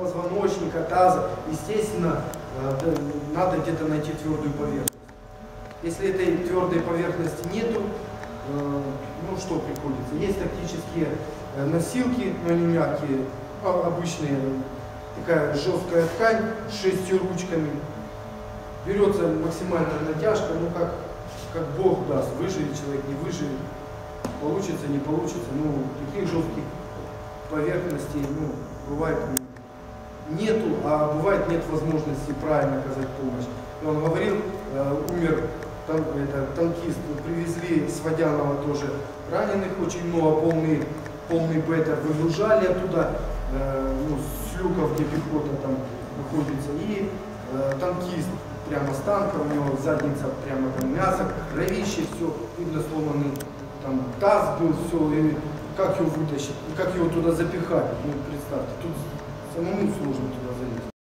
позвоночника, таза, естественно, э, надо где-то найти твердую поверхность. Если этой твердой поверхности нету, э, ну что приходится? Есть тактические э, носилки, но они мягкие, а, обычные, такая жесткая ткань с шестью ручками. Берется максимальная натяжка, ну как, как Бог даст, выживет человек, не выживет, получится, не получится. Ну, таких жестких поверхностей, ну, бывает нету, а бывает нет возможности правильно оказать помощь. И он говорил, э, умер там, это, танкист, привезли с Водянова тоже раненых, очень много, полный, полный бетер, выгружали оттуда, э, ну, с люков, где пехота там находится, и э, танкист прямо с танка, у него задница прямо там мясо, кровище, все, видно сломанный там таз был, все, и как его вытащить, как его туда запихать, ну представьте, тут самому сложно туда